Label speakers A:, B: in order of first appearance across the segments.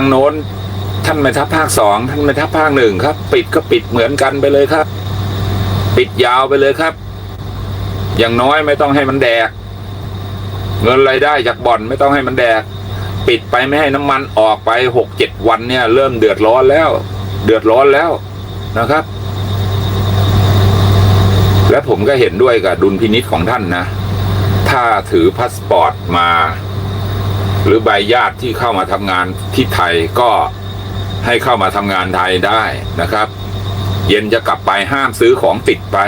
A: างโน้น ท่านแม่ทัพภาคสองท่านแม่ทัพภาคหนึ่งครับ ปิดก็ปิดเหมือนกันไปเลยครับ ปิดยาวไปเลยครับ อย่างน้อยไม่ต้องให้มันแดก เงินรายได้จากบ่อนไม่ต้องให้มันแดก ปิดไปไม่ให้น้ำมันออกไปหกเจ็ดวันเนี่ย เริ่มเดือดร้อนแล้ว เดือดร้อนแล้วนะครับ และผมก็เห็นด้วยกับดุลพินิษของท่านนะ ถ้าถือพาสปอร์ตมา หรือใบญาติที่เข้ามาทำงานที่ไทยก็ให้เข้ามาทำงานไทยได้นะครับ เย็นจะกลับไปห้ามซื้อของติดไป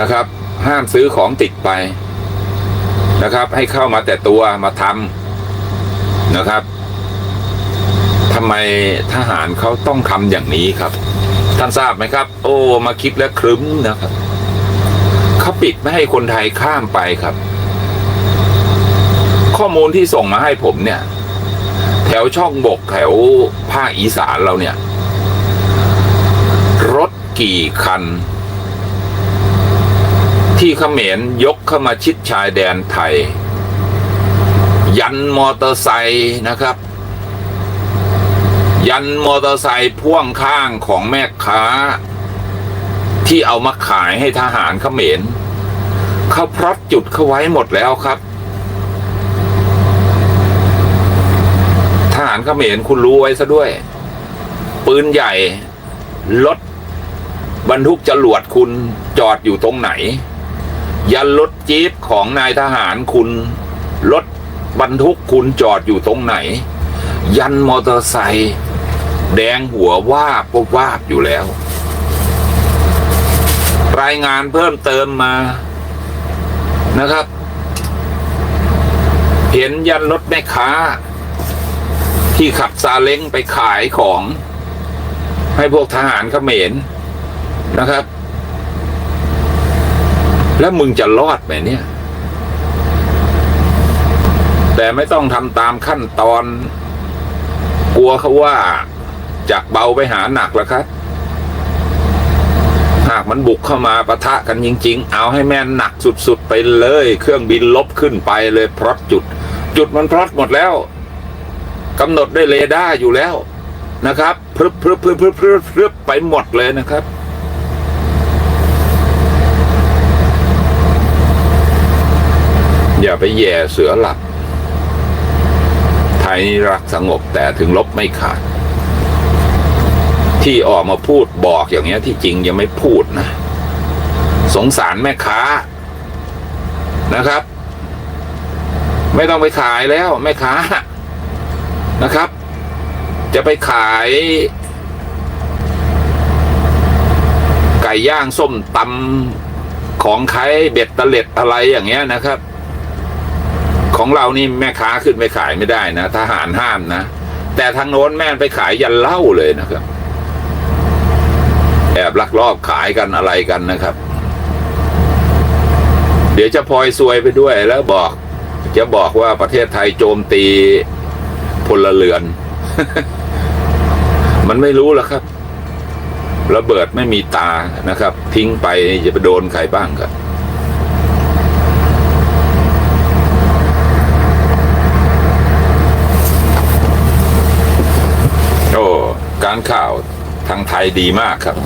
A: นะครับ ห้ามซื้อของติดไปนะครับ ให้เข้ามาแต่ตัวมาทำนะครับทำไมทหารเขาต้องทำอย่างนี้ครับ ท่านทราบไหมครับ โอ้มาคิดแล้วครึ้มนะครับเขาปิดไม่ให้คนไทยข้ามไปครับ ข้อมูลที่ส่งมาให้ผมเนี่ย แถวช่องบกแถวภาคอีสานเราเนี่ย รถกี่คัน ที่เขมรยกเข้ามาชิดชายแดนไทย ยันมอเตอร์ไซค์นะครับ ยันมอเตอร์ไซค์พ่วงข้างของแม่ค้า ที่เอามาขายให้ทหารเขมรเขาพรอดจุดเข้าไว้หมดแล้วครับ ทหารเขมรคุณรู้ไว้ซะด้วย ปืนใหญ่รถบรรทุกจรวดคุณจอดอยู่ตรงไหน ยันรถจี๊ปของนายทหารคุณรถบรรทุกคุณจอดอยู่ตรงไหน ยันมอเตอร์ไซค์แดงหัววาบวาบอยู่แล้ว รายงานเพิ่มเติมมานะครับ เห็นยันรถแม่ค้า ที่ขับซาเล้งไปขายของ ให้พวกทหารเขมรนะครับ แล้วมึงจะรอดไหมเนี่ย แต่ไม่ต้องทำตามขั้นตอน กลัวเขาว่าจากเบาไปหาหนักแล้วครับ หากมันบุกเข้ามาปะทะกันจริง ๆ เอาให้แม่นหนักสุดๆไปเลย เครื่องบินลบขึ้นไปเลยพรอตจุด จุดมันพรอตหมดแล้ว กำหนดด้วยเรดาร์อยู่แล้วนะครับพรึบพรึบพรึบพรึบพรึบพรึบไปหมดเลยนะครับอย่าไปแย่เสือหลับ ไทยรักสงบแต่ถึงลบไม่ขาด ที่ออกมาพูดบอกอย่างเงี้ยที่จริงยังไม่พูดนะ สงสารแม่ค้านะครับ ไม่ต้องไปขายแล้วแม่ค้า นะครับ จะไปขาย ไก่ย่างส้มตำของใครเบ็ดตะเล็ดอะไรอย่างเงี้ยนะครับ ของเรานี่แม่ค้าขึ้นไปขายไม่ได้นะทหารห้ามนะ แต่ทางโน้นแม่ไปขายยันเหล้าเลยนะครับ แอบลักลอบขายกันอะไรกันนะครับเดี๋ยวจะพลอยซวยไปด้วยแล้วบอก จะบอกว่าประเทศไทยโจมตี พลเรือน มันไม่รู้หรอกครับ ระเบิดไม่มีตานะครับ ทิ้งไปจะไปโดนใครบ้างครับโอ้การข่าวทางไทยดีมากครับ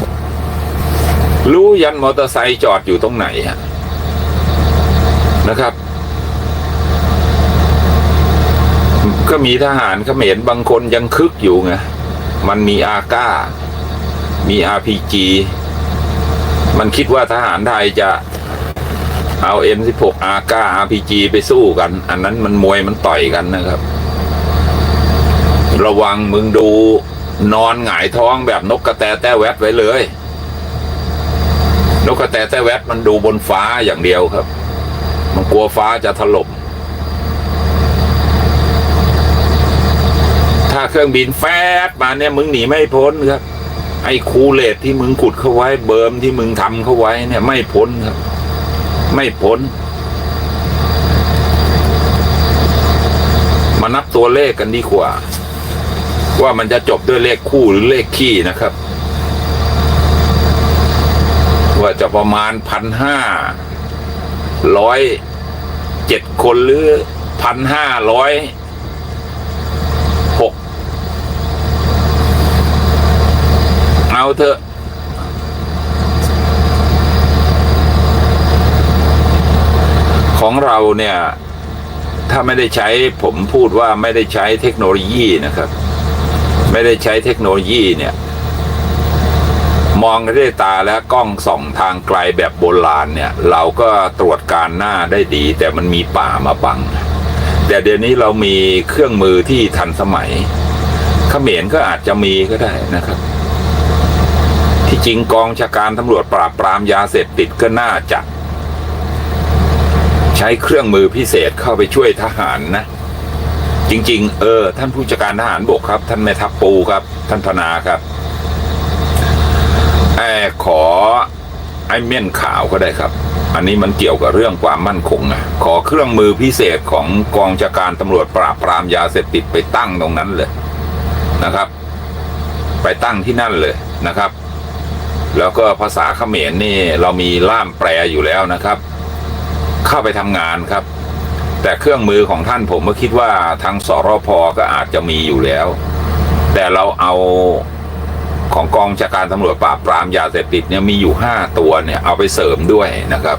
A: รู้ยันมอเตอร์ไซค์จอดอยู่ตรงไหนฮะนะครับ ก็มีทหารเขมรบางคนยังคึกอยู่ไงมันมีอาก้า มีอาพีจีมันคิดว่าทหารไทยจะเอา M16 อาก้า RPG ไปสู้กัน อันนั้นมันมวยมันต่อยกันนะครับ ระวังมึงดูนอนหงายท้องแบบนกกระแตแต้แวดไว้เลย นกกระแตแต้แวดมันดูบนฟ้าอย่างเดียวครับ มันกลัวฟ้าจะถล่ม ถ้า เครื่องบินแฟดมาเนี่ยมึงหนีไม่พ้นครับ ไอ้คูเลตที่มึงขุดเข้าไว้ เบิร์มที่มึงทำเข้าไว้เนี่ย ไม่พ้นครับ ไม่พ้น มานับตัวเลขกันดีกว่า ว่ามันจะจบด้วยเลขคู่หรือเลขขี้นะครับ ว่าจะประมาณพันห้าร้อยเจ็ดคนหรือพันห้าร้อย เอาเถอะ ของเราเนี่ย ถ้าไม่ได้ใช้ผมพูดว่าไม่ได้ใช้เทคโนโลยีนะครับ ไม่ได้ใช้เทคโนโลยีเนี่ย มองด้วยตาและกล้องส่องทางไกลแบบโบราณเนี่ย เราก็ตรวจการหน้าได้ดี แต่มันมีป่ามาบัง แต่เดี๋ยวนี้เรามีเครื่องมือที่ทันสมัยเขมรก็อาจจะมีก็ได้นะครับ จริงกองชาการตำรวจปราบปรามยาเสพติดก็น่าจะใช้เครื่องมือพิเศษเข้าไปช่วยทหารนะ จริง ๆ เออ ท่านผู้จัดการทหารบกครับ ท่านแม่ทัพปูครับ ท่านพนาครับแอบขอไอ้เม่นขาวก็ได้ครับ อันนี้มันเกี่ยวกับเรื่องความมั่นคงนะขอเครื่องมือพิเศษของกองจัการตำรวจปราบปรามยาเสพติดไปตั้งตรงนั้นเลยนะครับ ไปตั้งที่นั่นเลยนะครับ แล้วก็ภาษาเขมรนี่เรามีล่ามแปลอยู่แล้วนะครับ เข้าไปทำงานครับ แต่เครื่องมือของท่านผมก็คิดว่าทางสรพก็อาจจะมีอยู่แล้ว แต่เราเอาของกองจากการตำรวจปราบปรามยาเสพติดเนี่ยมีอยู่ห้าตัวเนี่ยเอาไปเสริมด้วยนะครับ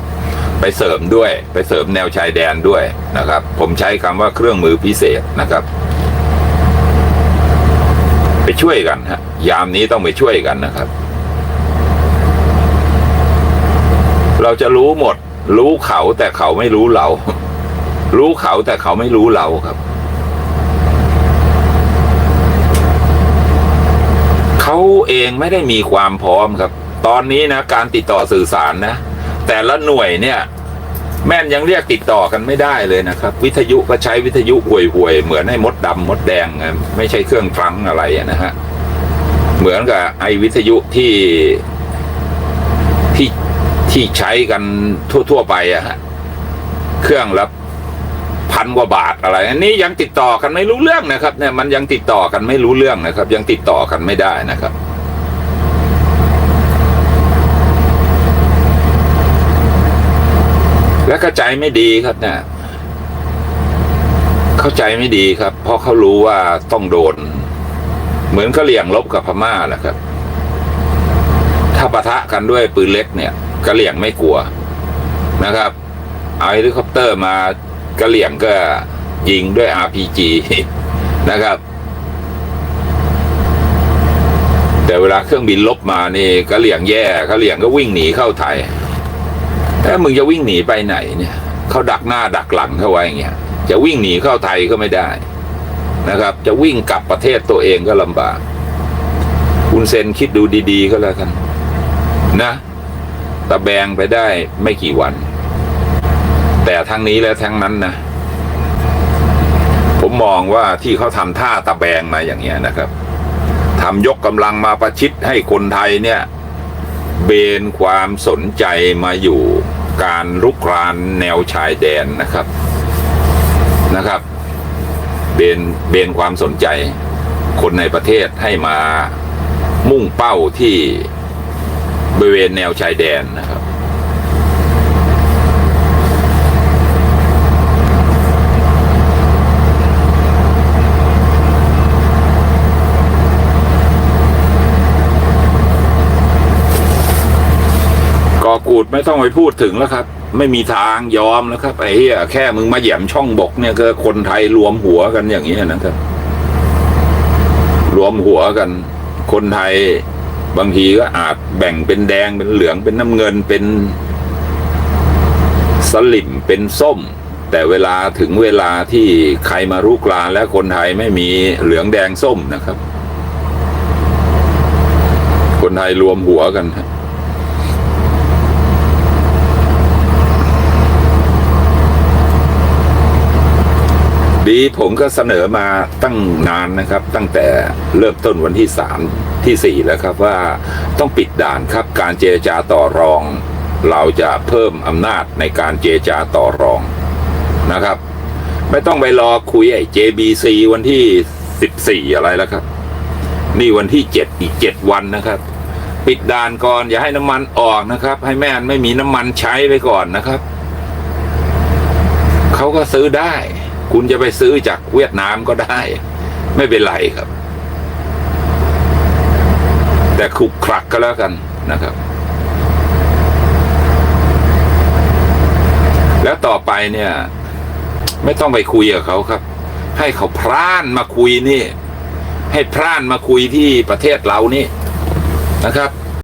A: ไปเสริมด้วยไปเสริมแนวชายแดนด้วยนะครับ ผมใช้คำว่าเครื่องมือพิเศษนะครับ ไปช่วยกันฮะยามนี้ต้องไปช่วยกันนะครับ เราจะรู้หมด รู้เขาแต่เขาไม่รู้เรา รู้เขาแต่เขาไม่รู้เราครับ เขาเองไม่ได้มีความพร้อมครับ ตอนนี้นะการติดต่อสื่อสารนะ แต่ละหน่วยเนี่ย แม่นยังเรียกติดต่อกันไม่ได้เลยนะครับ วิทยุก็ใช้วิทยุห่วยๆเหมือนให้มดดำมดแดงอะไม่ใช่เครื่องทรังอะไรนะฮะเหมือนกับไอ้วิทยุที่ที่ ที่ใช้กันทั่ว ๆ ไปอะฮะเครื่องละพันกว่าบาทอะไรอันนี้ยังติดต่อกันไม่รู้เรื่องนะครับ เนี่ยมันยังติดต่อกันไม่รู้เรื่องนะครับ ยังติดต่อกันไม่ได้นะครับแล้วก็ใจไม่ดีครับเนี่ยเข้าใจไม่ดีครับ เพราะเขารู้ว่าต้องโดน เหมือนก็เลี่ยงลบกับพม่าแหละครับ ถ้าปะทะกันด้วยปืนเล็กเนี่ย กะเหลี่ยงไม่กลัวนะครับ เอาเฮลิคอปเตอร์มากะเหลี่ยงก็ยิงด้วย RPG นะครับ แต่เวลาเครื่องบินลบมานี่กะเหลี่ยงแย่กะเหลี่ยงก็วิ่งหนีเข้าไทยถ้ามึงจะวิ่งหนีไปไหนเนี่ยเขาดักหน้าดักหลังเข้าไว้อย่างเงี้ยจะวิ่งหนีเข้าไทยก็ไม่ได้นะครับ จะวิ่งกลับประเทศตัวเองก็ลำบาก คุณเซนคิดดูดี ๆ ก็แล้วกัน นะ ตะแบงไปได้ไม่กี่วัน แต่ทั้งนี้และทั้งนั้นนะผมมองว่าที่เขาทำท่าตะแบงมาอย่างเงี้ยนะครับทำยกกำลังมาประชิดให้คนไทยเนี่ย เบนความสนใจมาอยู่การลุกรานแนวชายแดนนะครับนะครับ เบนเบนความสนใจ คนในประเทศให้มามุ่งเป้าที่ บริเวณแนวชายแดนนะครับกอกูดไม่ต้องไปพูดถึงแล้วครับ ไม่มีทางยอมแล้วครับไอ้เหี้ยแค่มึงมาแหย่มช่องบกเนี่ยก็คนไทยรวมหัวกันอย่างนี้ยนะครับ รวมหัวกัน คนไทย บางทีก็อาจแบ่งเป็นแดงเป็นเหลืองเป็นน้ำเงินเป็นสลิมเป็นส้ม แต่เวลาถึงเวลาที่ใครมารุกรานและคนไทยไม่มีเหลืองแดงส้มนะครับ คนไทยรวมหัวกันครับ ดีผมก็เสนอมาตั้งนานนะครับ ตั้งแต่เริ่มต้นวันที่สามที่สี่แล้วครับว่าต้องปิดด่านครับการเจรจาต่อรอง เราจะเพิ่มอำนาจในการเจรจาต่อรองนะครับ ไม่ต้องไปรอคุยไอ้ JBC วันที่สิบสี่อะไรแล้วครับ นี่วันที่เจ็ดอีกเจ็ดวันนะครับปิดด่านก่อนอย่าให้น้ำมันออกนะครับ ให้แม่นไม่มีน้ำมันใช้ไปก่อนนะครับ เขาก็ซื้อได้ คุณจะไปซื้อจากเวียดนามก็ได้ ไม่เป็นไรครับ แต่ขลุกขลักก็แล้วกันนะครับ แล้วต่อไปเนี่ย ไม่ต้องไปคุยกับเขาครับ ให้เขาพร่านมาคุยนี่ ให้พร่านมาคุยที่ประเทศเรานี่นะครับ